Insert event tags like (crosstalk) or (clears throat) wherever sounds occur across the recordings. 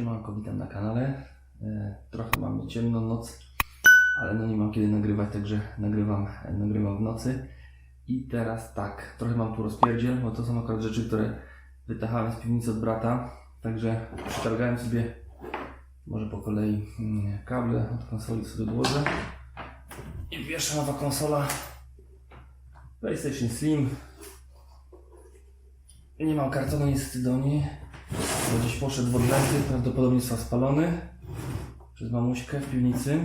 Siemanko, witam na kanale. E, Trochę mamy ciemną noc, ale no nie mam kiedy nagrywać, także nagrywam, nagrywam w nocy. I teraz tak, trochę mam tu rozpierdziel, bo to są akurat rzeczy, które wytachałem z piwnicy od brata. Także przytargałem sobie, może po kolei, mm, kable od konsoli sobie odłożę. I pierwsza nowa konsola PlayStation Slim. Nie mam kartonu niestety do niej. Bo gdzieś poszedł w odlęty, prawdopodobnie został spalony przez mamuśkę w piwnicy.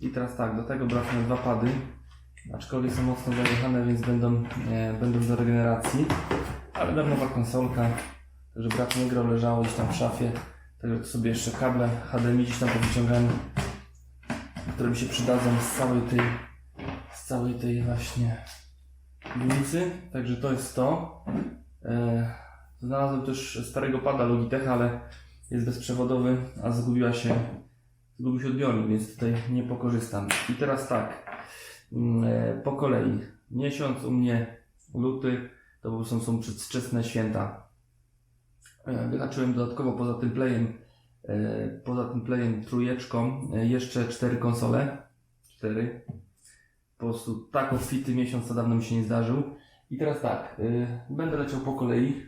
I teraz tak, do tego braknie dwa pady, aczkolwiek są mocno zajechane, więc będą, e, będą do regeneracji. Ale darmowa konsolka, także brat nie grał, leżało gdzieś tam w szafie. Także tu sobie jeszcze kable HDMI gdzieś tam powyciągałem, które mi się przydadzą z całej tej, z całej tej właśnie piwnicy. Także to jest to. E, Znalazłem też starego pada Logitech, ale jest bezprzewodowy, a zgubiła się, zgubił się odbiornik, więc tutaj nie pokorzystam. I teraz tak, mm, e, po kolei. Miesiąc u mnie luty, to prostu są przedwczesne święta. E, Wyhaczyłem dodatkowo poza tym playem, e, poza tym playem trójeczką, jeszcze cztery konsole. Cztery. Po prostu tak obfity miesiąc, dawno mi się nie zdarzył. I teraz tak, będę leciał po kolei.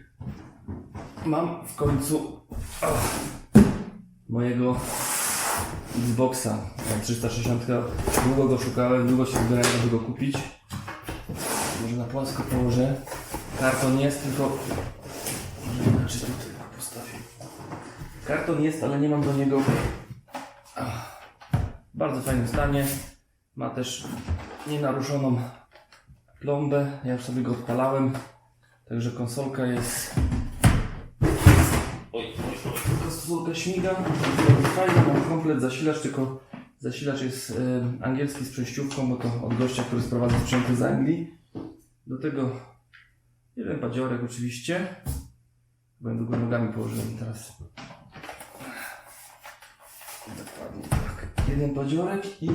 Mam w końcu ach, mojego Xboxa 360. Długo go szukałem, długo się zbierałem, żeby go kupić. Może na płasko położę. Karton jest, tylko... Może inaczej tutaj postawię. Karton jest, ale nie mam do niego... Ach, w bardzo fajnym stanie. Ma też nienaruszoną plombę. Ja już sobie go odpalałem. Także konsolka jest. Oj, konsolka śmiga. Fajna, mam komplet zasilacz, tylko zasilacz jest angielski z przejściówką, bo to od gościa, który sprowadza sprzęty z Anglii. Do tego jeden padziorek oczywiście. Będę go nogami położyłem teraz. Dokładnie tak. Jeden padziorek i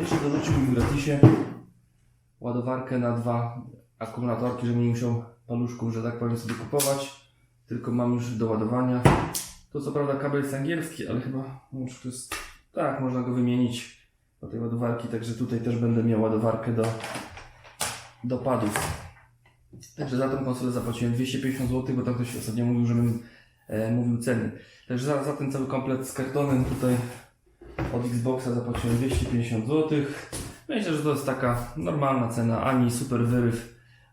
jeszcze dorzucił mi w gratisie ładowarkę na dwa akumulatorki, żebym nie musiał paluszków, że tak powiem, sobie kupować. Tylko mam już do ładowania. To co prawda kabel jest angielski, ale chyba czy to jest... Tak, można go wymienić do tej ładowarki, także tutaj też będę miał ładowarkę do, do padów. Także za tą konsolę zapłaciłem 250 zł, bo tam ktoś ostatnio mówił, żebym e, mówił ceny. Także za, za ten cały komplet z kartonem tutaj od Xboxa zapłaciłem 250 zł. Myślę, że to jest taka normalna cena, ani super wyryw,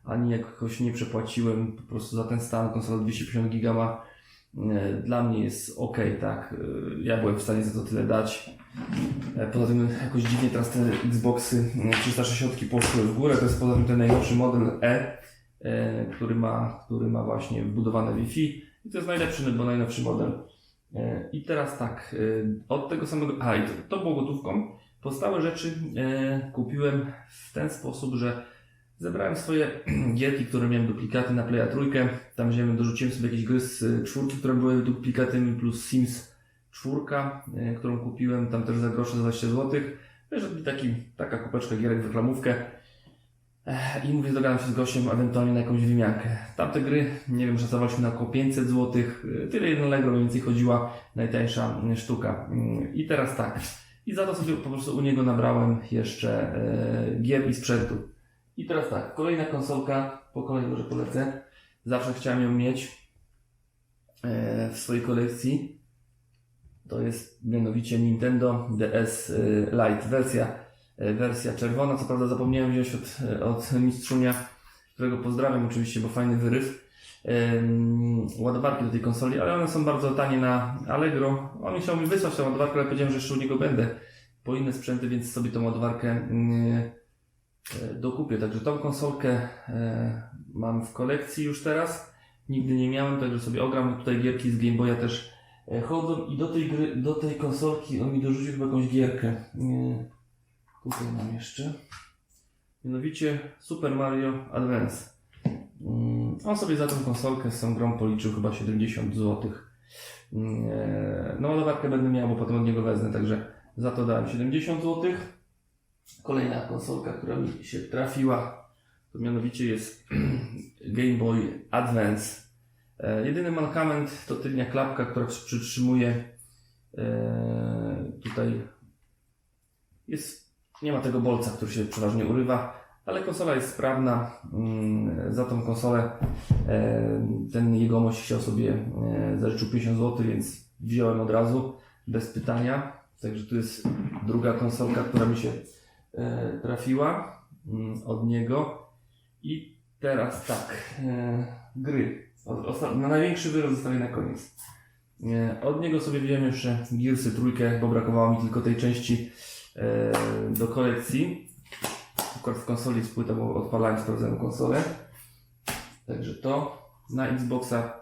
ani jakoś nie przepłaciłem. Po prostu za ten stan konsola 250 giga ma, e, dla mnie jest ok, tak. E, Ja byłem w stanie za to tyle dać. E, Poza tym jakoś dziwnie teraz te Xboxy e, 360 poszły w górę. To jest poza tym ten najnowszy model E, który ma, który ma właśnie wbudowane Wi-Fi. I to jest najlepszy, bo najnowszy model. I teraz tak, od tego samego. A, i to, to było gotówką. Pozostałe rzeczy kupiłem w ten sposób, że zebrałem swoje (clears throat) gierki, które miałem duplikaty na Playa trójkę. Tam wziąłem, dorzuciłem sobie jakieś gry z e, czwórki, które były duplikatami, plus Sims czwórka, e, którą kupiłem tam też za grosze za 20 zł. Wiesz, taki, taka kupeczka gierek w reklamówkę. I mówię, dogadam się z gościem ewentualnie na jakąś wymiankę. Tamte gry, nie wiem, szacowaliśmy na około 500 zł. E, Tyle jedno Allegro mniej więcej chodziła najtańsza sztuka. Mm, I teraz tak. I za to sobie po prostu u niego nabrałem jeszcze gier i sprzętu. I teraz tak, kolejna konsolka, po kolei może polecę. Zawsze chciałem ją mieć e, w swojej kolekcji. To jest mianowicie Nintendo DS e, Lite, wersja, e, wersja czerwona. Co prawda zapomniałem wziąć od, od mistrzunia, którego pozdrawiam oczywiście, bo fajny wyryw. ładowarki do tej konsoli, ale one są bardzo tanie na Allegro. On chciał mi wysłać tę ładowarkę, ale powiedziałem, że jeszcze u niego będę po inne sprzęty, więc sobie tą ładowarkę mm, dokupię. Także tą konsolkę e, mam w kolekcji już teraz. Nigdy nie miałem, także sobie ogram. Tutaj gierki z Game Boya też e, chodzą i do tej gry, do tej konsolki on mi dorzucił chyba jakąś gierkę. E, Tutaj mam jeszcze. Mianowicie Super Mario Advance. Mm, On sobie za tą konsolkę z tą grą policzył chyba 70 zł. No ładowarkę będę miał, bo potem od niego wezmę, także za to dałem 70 zł. Kolejna konsolka, która mi się trafiła, to mianowicie jest (clears throat) Game Boy Advance E, jedyny mankament to tylnia klapka, która przy- przytrzymuje e, tutaj jest, nie ma tego bolca, który się przeważnie urywa, ale konsola jest sprawna. Mm, Za tą konsolę e, ten jegomość chciał sobie, zażyczył 50 zł, więc wziąłem od razu, bez pytania. Także tu jest druga konsolka, która mi się trafiła mm, od niego. I teraz tak, e, gry. Na największy wyrost zostawię na koniec. E, Od niego sobie wziąłem jeszcze Gearsy trójkę, bo brakowało mi tylko tej części e, do kolekcji. Akurat w konsoli jest płyta, bo odpalałem, sprawdzałem konsolę. Także to. Na Xboxa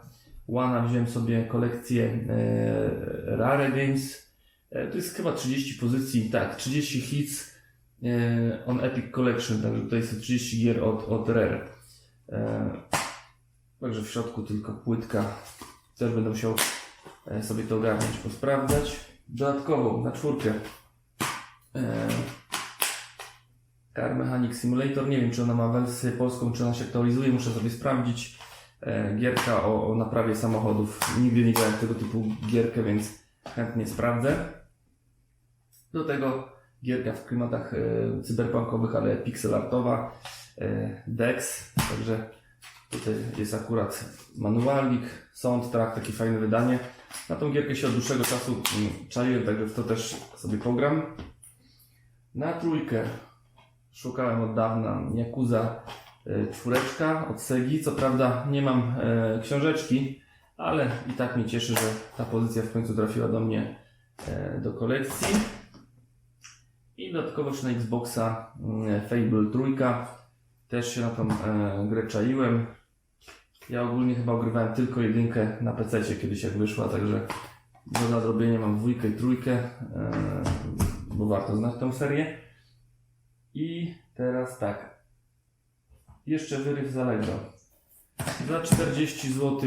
One wziąłem sobie kolekcję e, Rare Games. E, to jest chyba 30 pozycji, tak, 30 hits e, on Epic Collection, także tutaj jest 30 gier od, od Rare. E, także w środku tylko płytka. Też będę musiał e, sobie to ogarnąć, posprawdzać. Dodatkowo na czwórkę e, Car Mechanic Simulator. Nie wiem, czy ona ma wersję polską, czy ona się aktualizuje. Muszę sobie sprawdzić. E, gierka o, o naprawie samochodów. Nigdy nie grałem tego typu gierkę, więc chętnie sprawdzę. Do tego gierka w klimatach e, cyberpunkowych, ale pixel artowa. E, Dex. Także tutaj jest akurat manualik, soundtrack, takie fajne wydanie. Na tą gierkę się od dłuższego czasu mm, czaiłem, także w to też sobie pogram. Na trójkę szukałem od dawna Yakuza e, czwóreczka od Segi. Co prawda nie mam e, książeczki, ale i tak mnie cieszy, że ta pozycja w końcu trafiła do mnie e, do kolekcji. I dodatkowo jeszcze na Xboxa mm, Fable trójka. Też się na tą e, grę czaiłem. Ja ogólnie chyba ogrywałem tylko jedynkę na PC kiedyś jak wyszła, także do nadrobienia mam dwójkę i trójkę, e, bo warto znać tą serię. I teraz tak. Jeszcze wyryw z Allegro. Za 40 zł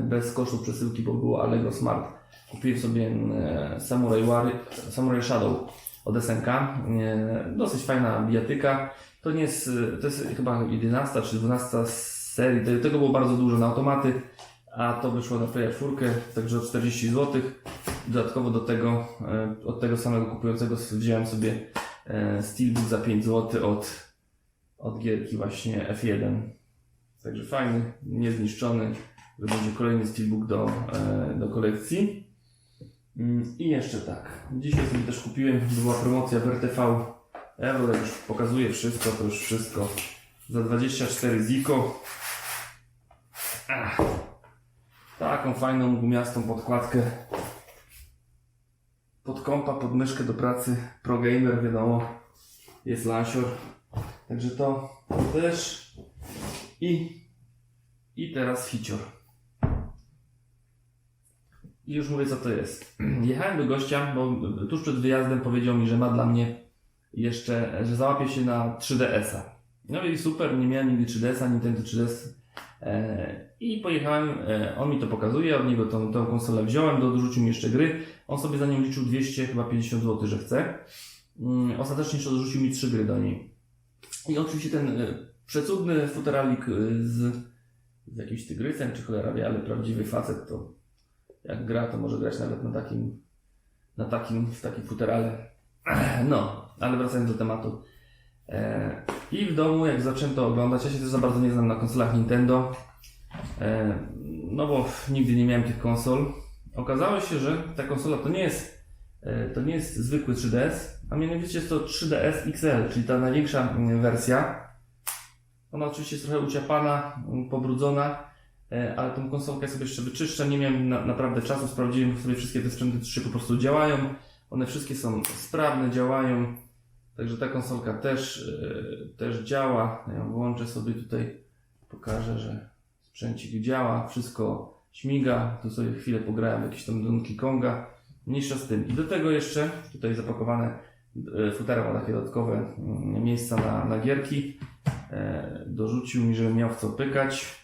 bez kosztu przesyłki, bo było Allegro Smart. Kupiłem sobie e, Samurai, Wary, Samurai Shadow od SNK. E, dosyć fajna bijatyka. To nie jest, e, to jest chyba 11 czy 12 z serii. Te- Tego było bardzo dużo na automaty, a to wyszło na Playa 4, także o 40 zł. Dodatkowo do tego, e, od tego samego kupującego wziąłem sobie e, Steelbook za 5 zł od, od gierki właśnie F1. Także fajny, niezniszczony. To będzie kolejny Steelbook do, e, do kolekcji. Mm, I jeszcze tak. Dzisiaj sobie też kupiłem, była promocja w RTV Euro, jak już pokazuje wszystko, to już wszystko. Za 24 Ziko. Ach. Taką fajną, gumiastą podkładkę. Pod kompa, pod myszkę do pracy. Pro Gamer, wiadomo. Jest Lansior. Także to też. I, i teraz hicior. I już mówię co to jest. (clears throat) Jechałem do gościa, bo tuż przed wyjazdem powiedział mi, że ma dla mnie jeszcze, że załapie się na 3DS-a. No i super, nie miałem nigdy 3DS-a, Nintendo 3DS. E, I pojechałem, e, on mi to pokazuje, od niego tą, tą konsolę wziąłem, dorzucił mi jeszcze gry. On sobie za nią liczył 200, chyba 50 zł, że chce. Mm, Ostatecznie jeszcze dorzucił mi trzy gry do niej. I oczywiście ten e, przecudny futeralik z, z jakimś tygrysem, czy cholera wie, ale prawdziwy facet to jak gra, to może grać nawet na takim, na takim, w takim futerale. (clears throat) No, ale wracając do tematu. E, I w domu, jak zacząłem to oglądać, ja się też za bardzo nie znam na konsolach Nintendo, e, no bo nigdy nie miałem tych konsol. Okazało się, że ta konsola to nie jest, e, to nie jest zwykły 3DS, a mianowicie jest to 3DS XL, czyli ta największa mm, wersja. Ona oczywiście jest trochę uciapana, mm, pobrudzona, ale tą konsolkę sobie jeszcze wyczyszczę. Nie miałem na, naprawdę czasu, sprawdziłem sobie wszystkie te sprzęty, trzy po prostu działają. One wszystkie są sprawne, działają. Także ta konsolka też, e, też działa. Ja ją włączę sobie tutaj, pokażę, że sprzęcik działa, wszystko śmiga. Tu sobie chwilę pograłem jakieś tam Donkey Konga. Mniejsza z tym. I do tego jeszcze tutaj zapakowane e, futera ma takie dodatkowe mm, miejsca na, na gierki. E, Dorzucił mi, żebym miał w co pykać.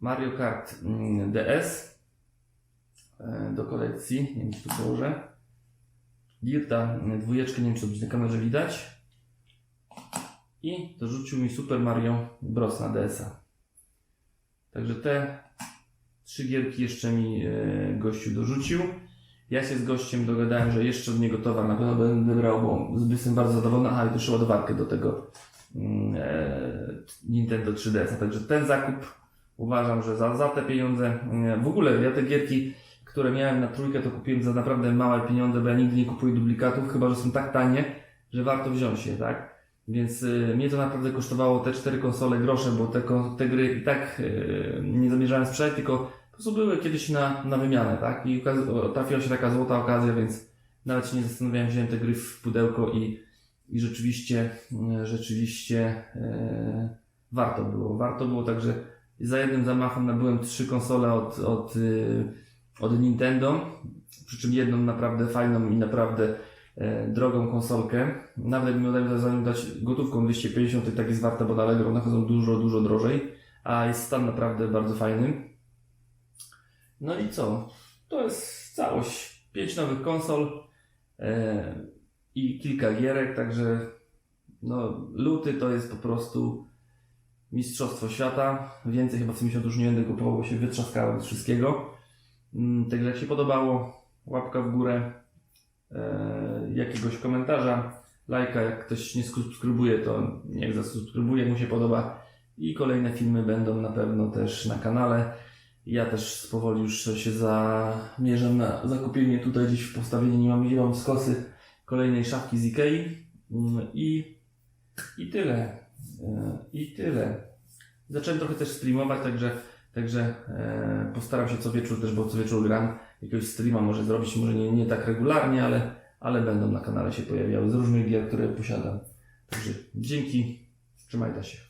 Mario Kart mm, DS e, do kolekcji. Nie wiem, czy tu położę. Dirta y, dwójeczkę, nie wiem czy to będzie na kamerze widać. I dorzucił mi Super Mario Bros. na DS-a. Także te trzy gierki jeszcze mi e, gościu dorzucił. Ja się z gościem dogadałem, że jeszcze od niego towar na pewno będę brał, bo jestem bardzo zadowolony. Aha, i jeszcze ładowarkę do tego mm, e, Nintendo 3DS. Także ten zakup uważam, że za, za te pieniądze, e, w ogóle ja te gierki, które miałem na trójkę, to kupiłem za naprawdę małe pieniądze, bo ja nigdy nie kupuję duplikatów, chyba że są tak tanie, że warto wziąć je, tak? Więc y, mnie to naprawdę kosztowało te cztery konsole grosze, bo te, te gry i tak y, nie zamierzałem sprzedać, tylko po prostu były kiedyś na, na wymianę, tak? I trafiła się taka złota okazja, więc nawet się nie zastanawiałem, wziąłem te gry w pudełko i, i rzeczywiście, y, rzeczywiście y, warto było. Warto było także za jednym zamachem nabyłem trzy konsole od, od, y, od Nintendo, przy czym jedną naprawdę fajną i naprawdę e, drogą konsolkę. Nawet mi udało się dać gotówką 250, tak jest warta, bo na Allegro one chodzą dużo, dużo drożej, a jest stan naprawdę bardzo fajny. No i co? To jest całość. Pięć nowych konsol e, i kilka gierek, także no, luty to jest po prostu mistrzostwo świata. Więcej chyba w tym miesiącu już nie będę kupował, bo się wytrzaskałem z wszystkiego. Mm, Także jak się podobało, łapka w górę, e, jakiegoś komentarza, lajka, jak ktoś nie subskrybuje, to niech zasubskrybuje, jak mu się podoba. I kolejne filmy będą na pewno też na kanale. Ja też powoli już się zamierzam na zakupienie tutaj gdzieś w postawienie, nie mam, nie mam skosy kolejnej szafki z Ikei. Mm, I, i tyle. E, I tyle. Zacząłem trochę też streamować, także, także e, postaram się co wieczór też, bo co wieczór gram, jakiegoś streama może zrobić, może nie, nie tak regularnie, ale, ale będą na kanale się pojawiały z różnych gier, które posiadam. Także dzięki, trzymajcie się.